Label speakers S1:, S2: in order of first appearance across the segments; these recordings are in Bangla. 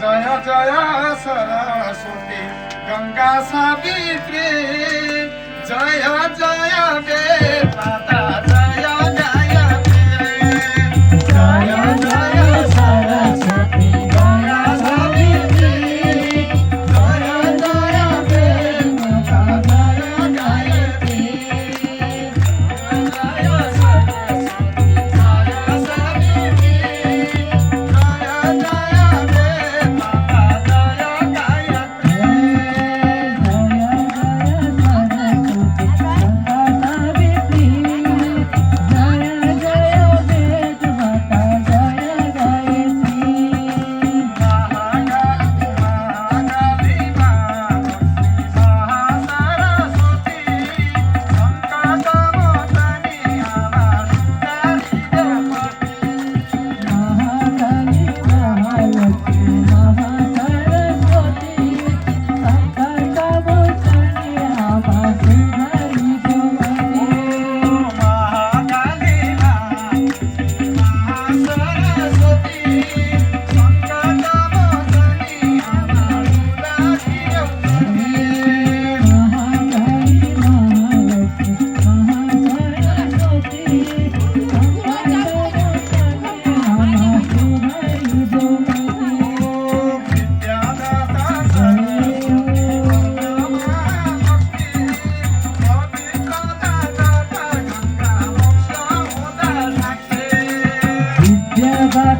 S1: জয় জয় সরস্বতী গঙ্গা সাবিত্রী জয় জয় বে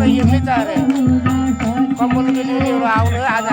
S2: महालक्ष्मी विद्यादाता सरस्वती अर्थ
S3: आउनु आज